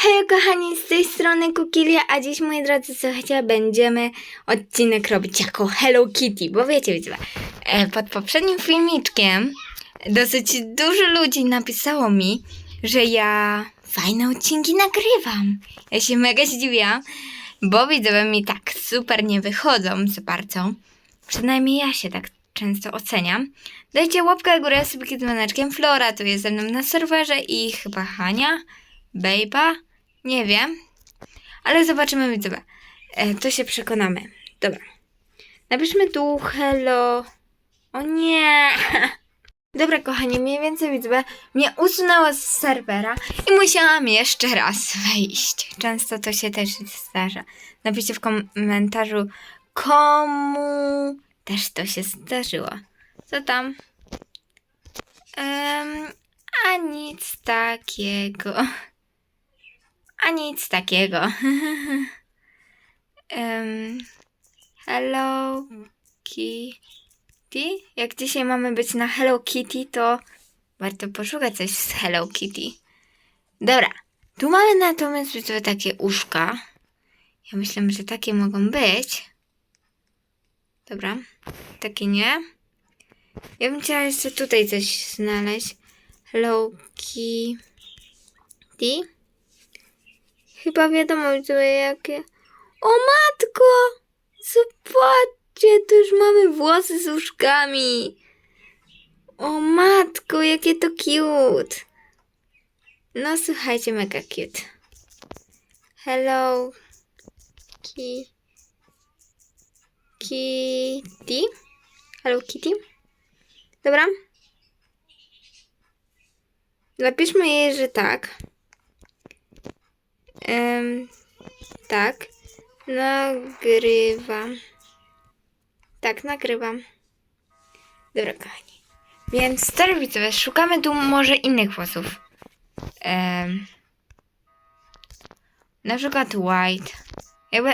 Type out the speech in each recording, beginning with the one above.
Hej kochani, z tej strony Kukilia, a dziś moi drodzy, słuchajcie, będziemy odcinek robić jako Hello Kitty, bo wiecie, wiecie, e, pod poprzednim filmiczkiem dosyć dużo ludzi napisało mi, że ja fajne odcinki nagrywam. Ja się mega zdziwiłam, bo widzowie mi tak super nie wychodzą za bardzo. Przynajmniej ja się tak często oceniam. Dajcie łapkę w górę z subiki dzwoneczkiem. Flora tu jest ze mną na serwerze i chyba Hania, Bejba, nie wiem. Ale zobaczymy widzowie. E, to się przekonamy. Dobra. Napiszmy tu hello. O nie! Dobra, kochani, mniej więcej widzowie mnie usunęło z serwera i musiałam jeszcze raz wejść. Często to się też zdarza. Napiszcie w komentarzu, komu też to się zdarzyło. Co tam? Em, a nic takiego. A nic takiego. um, hello Kitty. Jak dzisiaj mamy być na Hello Kitty, to warto poszukać coś z Hello Kitty. Dobra. Tu mamy natomiast widzowie takie uszka. Ja myślę, że takie mogą być. Dobra. Takie nie. Ja bym chciała jeszcze tutaj coś znaleźć. Hello Kitty. Chyba wiadomo, widzowie, jakie... O matko! Zobaczcie, tu już mamy włosy z uszkami. O matko, jakie to cute. No słuchajcie, mega cute. Hello Ki... Kitty. Hello Kitty. Dobra. Napiszmy jej, że tak. Em, tak. Nagrywam. Tak, nagrywam. Dobra, kochani. Więc teraz widzowie, szukamy tu może innych włosów. Em, na przykład white. Jakby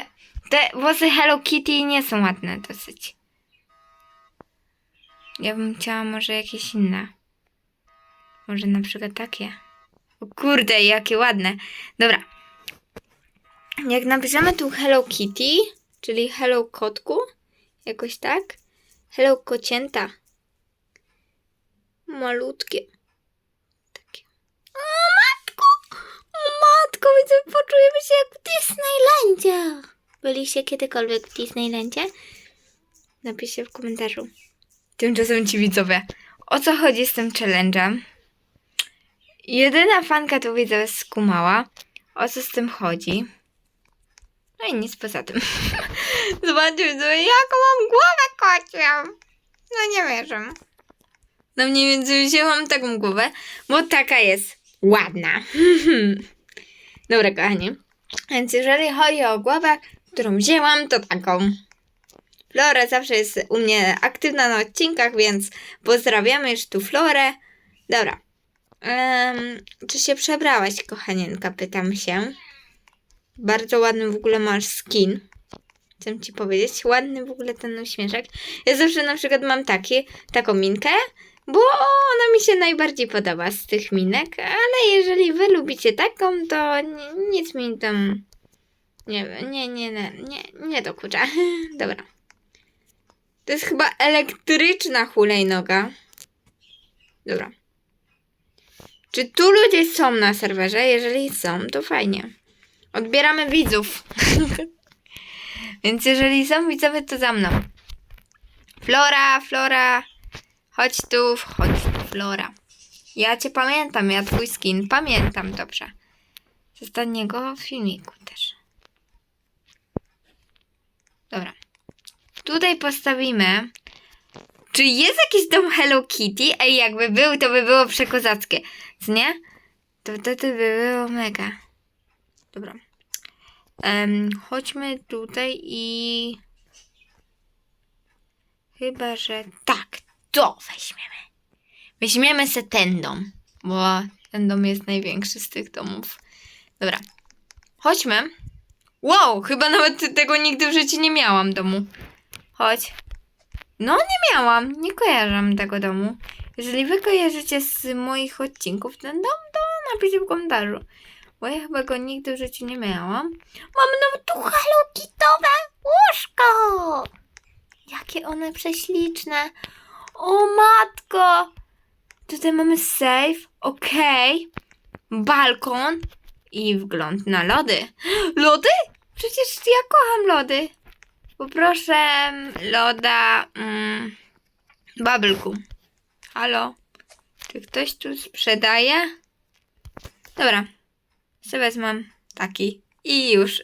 te włosy Hello Kitty nie są ładne dosyć. Ja bym chciała może jakieś inne. Może na przykład takie. O kurde, jakie ładne. Dobra. Jak napiszemy tu Hello Kitty, czyli Hello Kotku, jakoś tak. Hello Kocięta. Malutkie. Takie. O matko! O matko, widzę, poczujemy się jak w Disneylandzie. Byliście kiedykolwiek w Disneylandzie? Napiszcie w komentarzu. Tymczasem ci widzowie, o co chodzi z tym challenge'em? Jedyna fanka tu widzowie skumała, o co z tym chodzi. No i nic poza tym. Zobaczcie jaką mam głowę kocią. No nie wierzę. No mniej więcej wzięłam taką głowę, bo taka jest ładna. Dobra kochani. Więc jeżeli chodzi o głowę, którą wzięłam, to taką. Flora zawsze jest u mnie aktywna na odcinkach, więc pozdrawiamy już tu Florę. Dobra. Em, czy się przebrałaś, kochanienka? Pytam się. Bardzo ładny w ogóle masz skin. Chcę ci powiedzieć. Ładny w ogóle ten uśmieszek. Ja zawsze na przykład mam taki, taką minkę, bo ona mi się najbardziej podoba z tych minek, ale jeżeli wy lubicie taką, to ni- nic mi tam nie nie, nie, nie, nie, nie dokucza. Dobra. To jest chyba elektryczna hulajnoga. Dobra. Czy tu ludzie są na serwerze? Jeżeli są, to fajnie. Odbieramy widzów. Więc jeżeli są widzowie, to za mną. Flora, Flora. Chodź tu, chodź tu, Flora. Ja cię pamiętam, ja twój skin pamiętam dobrze. Z ostatniego filmiku też. Dobra. Tutaj postawimy. Czy jest jakiś dom Hello Kitty? Ej, jakby był, to by było przekozackie. Co nie? To wtedy by było mega. Dobra. Em, chodźmy tutaj i... Chyba, że tak, to weźmiemy. Weźmiemy se ten dom, bo ten dom jest największy z tych domów. Dobra. Chodźmy. Wow, chyba nawet tego nigdy w życiu nie miałam domu. Chodź. No, nie miałam. Nie kojarzam tego domu. Jeżeli wy kojarzycie z moich odcinków ten dom, to napiszcie w komentarzu. Bo ja chyba go nigdy w życiu nie miałam. Mam no tu Hello Kittowe łóżko! Jakie one prześliczne. O matko! Tutaj mamy safe, okej. Balkon i wgląd na lody. Lody? Przecież ja kocham lody. Poproszę loda mm, Bubbleku. Halo? Czy ktoś tu sprzedaje? Dobra. Sobie wezmę taki. I już.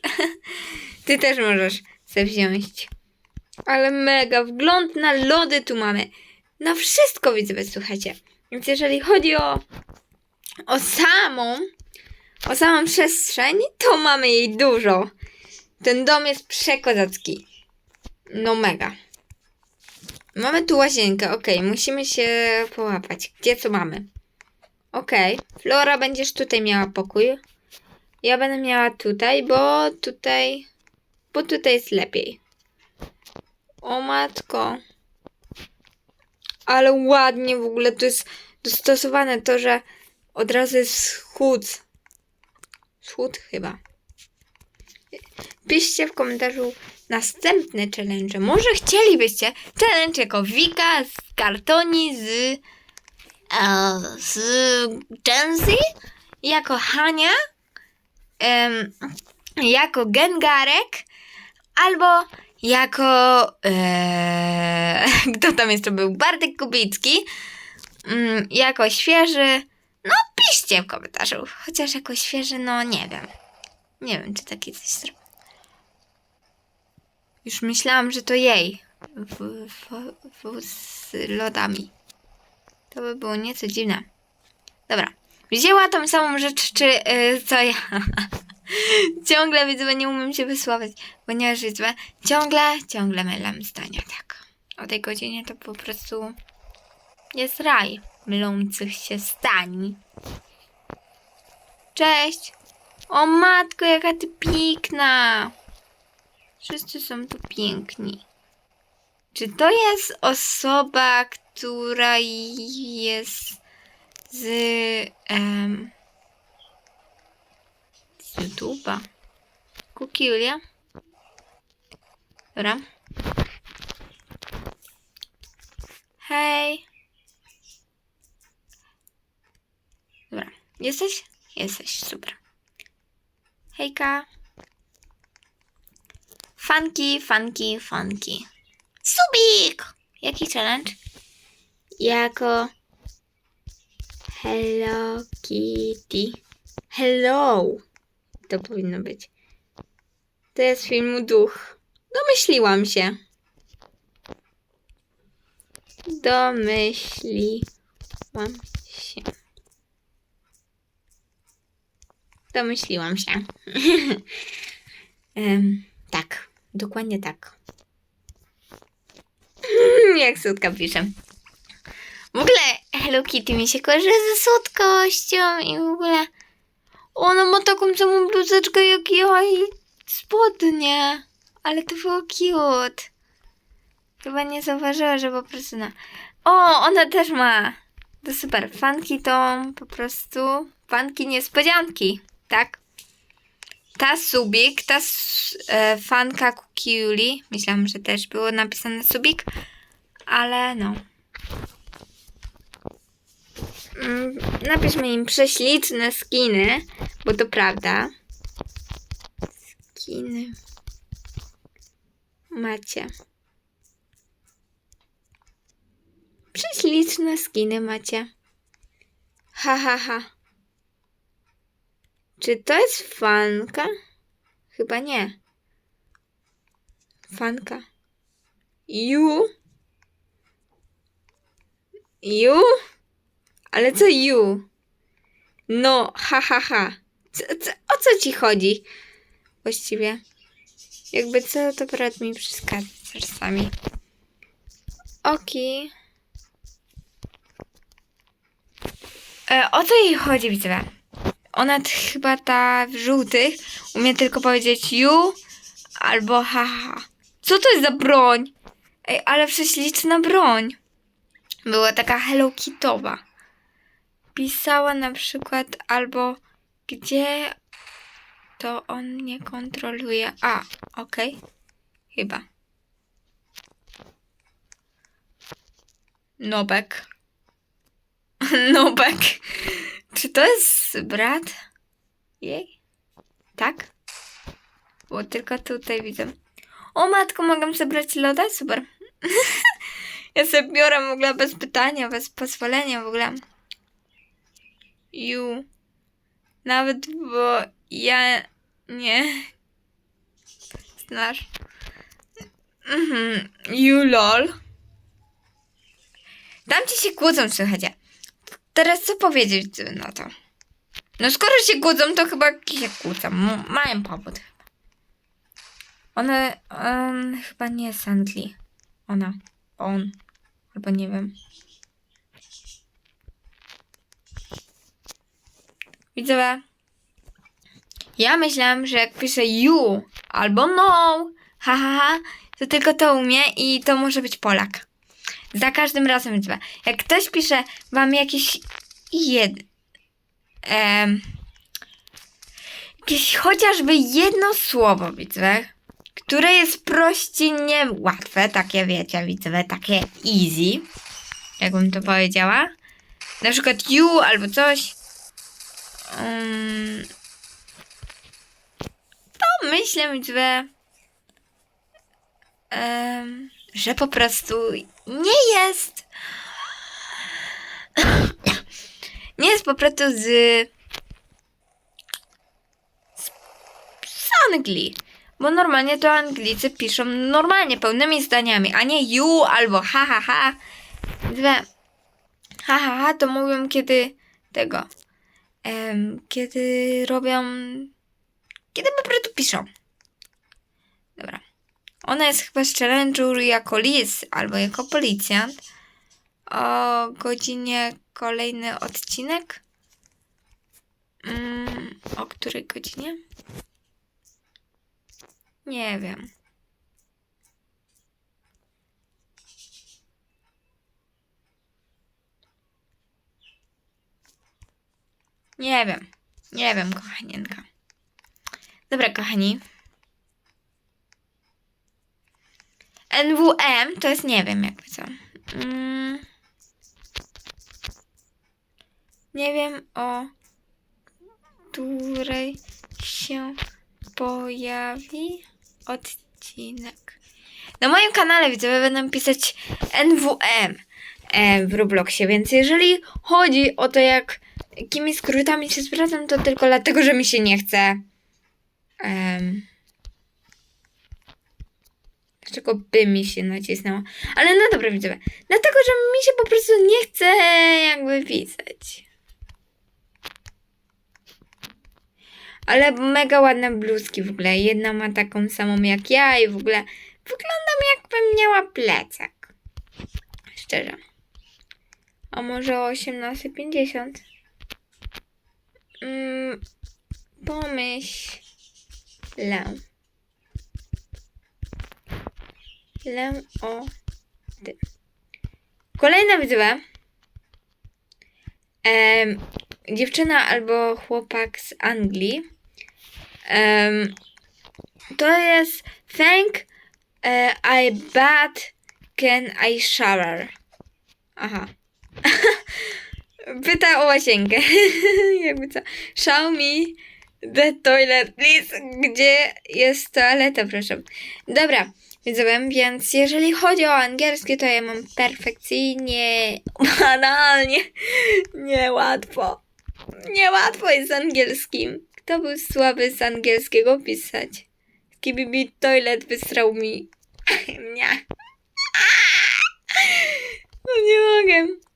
Ty też możesz sobie wziąć. Ale mega, wgląd na lody tu mamy. Na wszystko widzę, słuchajcie. Więc jeżeli chodzi o, o samą, o samą przestrzeń, to mamy jej dużo. Ten dom jest przekozacki. No mega. Mamy tu łazienkę, okej, musimy się połapać. Gdzie co mamy? Okej, Flora będziesz tutaj miała pokój. Ja będę miała tutaj, bo tutaj, bo tutaj jest lepiej. O matko. Ale ładnie w ogóle to jest dostosowane to, że od razu jest wschód. Wschód chyba. Piszcie w komentarzu następne challenge. Może chcielibyście challenge jako Wika z kartoni z, e, z Genzy, jako Hania, jako Gengarek, albo jako e, kto tam jeszcze był? Bartek Kubicki, mm, jako świeży. No piszcie w komentarzu, chociaż jako świeży, no nie wiem. Nie wiem, czy taki coś zrobię. Już myślałam, że to jej. W, w, w, z lodami. To by było nieco dziwne. Dobra. Wzięła tą samą rzecz, czy yy, co ja. ciągle widzę, bo nie umiem się wysławiać. Ponieważ widzę, ciągle, ciągle mylę zdania, tak. O tej godzinie to po prostu jest raj mylących się stań. Cześć! O matko, jaka ty piękna! Wszyscy są tu piękni. Czy to jest osoba, która jest z, em, z YouTube'a? Kukiulia? Dobra. Hej. Dobra. Jesteś? Jesteś, super. Hejka. Funky, funky, funky. Subik! Jaki challenge? Jako Hello Kitty. Hello! To powinno być. To jest filmu Duch. Domyśliłam się. Domyśliłam się. Domyśliłam się. Em, tak, dokładnie tak. Jak słodka pisze. W ogóle Hello Kitty mi się kojarzy ze słodkością i w ogóle ona ma taką samą bluzeczkę jak ja i spodnie. Ale to było cute. Chyba nie zauważyła, że po prostu na... O, ona też ma. To super. Fanki to po prostu fanki niespodzianki, tak? Ta Subik, ta e, fanka Kukiuli, myślałam, że też było napisane Subik, ale no. Mm, Napiszmy im prześliczne skiny, bo to prawda. Skiny. Macie. Prześliczne skiny macie. Ha, ha, ha. Czy to jest fanka? Chyba nie. Fanka. You? You? Ale co you? No, ha, ha, ha. Co, co, o co ci chodzi? Właściwie. Jakby co, to brat mi przeszkadza czasami. Oki. E, o co jej chodzi, widzę? Ona chyba ta w żółtych umie tylko powiedzieć you albo haha. Co to jest za broń? Ej, ale prześliczna broń. Była taka Hello Kitowa. Pisała na przykład albo gdzie to on mnie kontroluje. A, okej. Chyba. Nobek. Nobek. Czy to jest brat? Jej? Tak? Bo tylko tutaj widzę. O matko, mogę zebrać loda? Super. ja sobie biorę w ogóle bez pytania, bez pozwolenia w ogóle. You. Nawet, bo ja nie. Znasz. Mhm. You lol. Tam ci się kłócą, słuchajcie. Teraz co powiedzieć na to? No skoro się kłócą, to chyba się kłócą. Mają powód chyba. One, on chyba nie Sandli. Ona. On. Albo nie wiem. Widzowie. Ja myślałam, że jak piszę you albo no, ha, ha, ha, to tylko to umie i to może być Polak. Za każdym razem widzowie. Jak ktoś pisze wam jakiś jed... em, jakieś chociażby jedno słowo, widzowie, które jest prościnie łatwe, takie wiecie, widzowie, takie easy, jakbym to powiedziała. Na przykład you albo coś. Um, to myślę, widzowie, em, że po prostu nie jest. nie jest po prostu z. z, z Anglii. Bo normalnie to Anglicy piszą normalnie, pełnymi zdaniami, a nie you albo ha ha ha. Ha ha ha to mówią kiedy tego. Em, kiedy robią. Kiedy po prostu piszą. Dobra. Ona jest chyba z challenge'u jako lis albo jako policjant. O godzinie kolejny odcinek. Mm, o której godzinie? Nie wiem. Nie wiem. Nie wiem, kochanienka. Dobra, kochani. NWM to jest nie wiem jakby co. Mm. Nie wiem o której się pojawi odcinek. Na moim kanale widzowie będą pisać NWM e, w Robloxie, więc jeżeli chodzi o to jak jakimi skrótami się zwracam, to tylko dlatego, że mi się nie chce. Um, Dlaczego by mi się nacisnęło? Ale no dobra, widzowie. Dlatego, że mi się po prostu nie chce jakby pisać. Ale mega ładne bluzki w ogóle. Jedna ma taką samą jak ja i w ogóle wyglądam jakbym miała plecak. Szczerze. A może o 18.50? Mm, pomyślę. Lę o tym. Kolejna widzowa. Em, dziewczyna albo chłopak z Anglii. Em, to jest Thank e, I bad can I shower. Aha. Pyta o łazienkę. Jakby co. Show me the toilet, please. Gdzie jest toaleta, proszę. Dobra. Widzowie, więc jeżeli chodzi o angielski, to ja mam perfekcyjnie, banalnie, niełatwo. Niełatwo jest z angielskim. Kto był słaby z angielskiego pisać? Skibibi toilet wysrał mi. Nie. No nie mogę.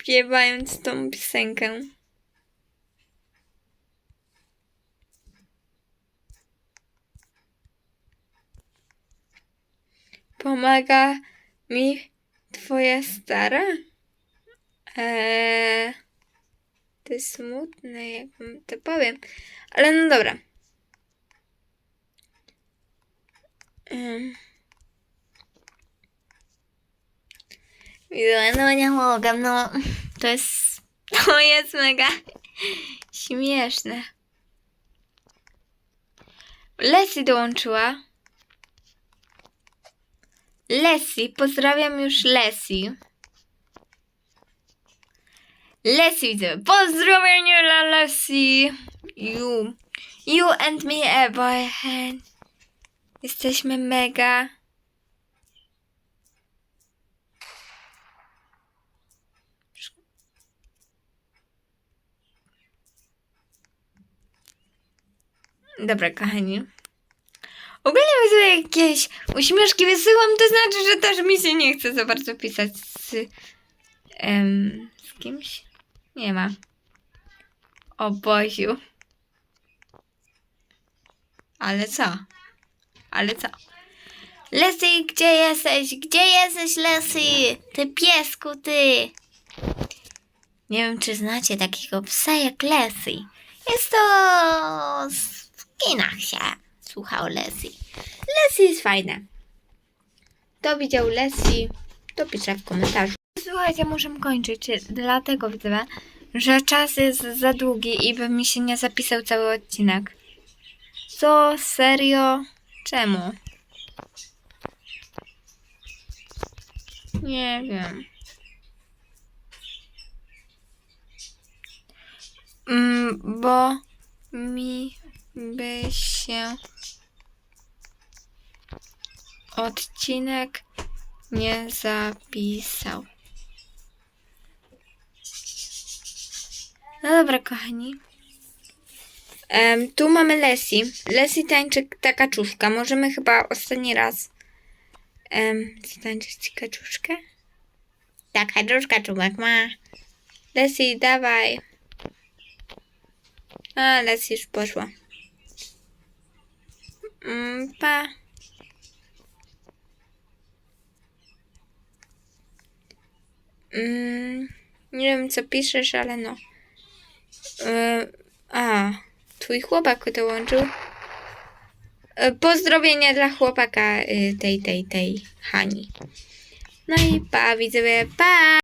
Śpiewając tą piosenkę. Pomaga mi twoja stara? Eee, to jest smutne, jakbym to powiem. Ale no dobra. Um. No nie mogę, no. To jest, to jest mega śmieszne. Leslie dołączyła. Leslie, pozdrawiam już Leslie. Leslie widzę. Pozdrowienia dla Leslie. You. You and me, a boyfriend. Jesteśmy mega. Dobra, kochani. Ogólnie widzę jakieś uśmieszki wysyłam, to znaczy, że też mi się nie chce za bardzo pisać z, em, z kimś. Nie ma. O Boziu. Ale co? Ale co? Leslie, gdzie jesteś? Gdzie jesteś, Leslie? Ty piesku, ty! Nie wiem, czy znacie takiego psa jak Leslie. Jest to... kinach się słuchał Leslie. Leslie jest fajna. Kto widział Leslie, to pisze w komentarzu. Słuchajcie, muszę kończyć, dlatego widzę, że czas jest za długi i by mi się nie zapisał cały odcinek. Co? Serio? Czemu? Nie wiem. Mm, bo się odcinek nie zapisał. No dobra, kochani. Em, tu mamy Leslie. Leslie tańczy ta kaczuszka. Możemy chyba ostatni raz um, zatańczyć kaczuszkę. Ta kaczuszka czubek ma. Leslie, dawaj. A, Leslie już poszła. Mm, pa. Mm, nie wiem, co piszesz, ale no. E, a, twój chłopak dołączył. E, Pozdrowienia dla chłopaka y, tej, tej, tej Hani. No i pa, widzowie, pa!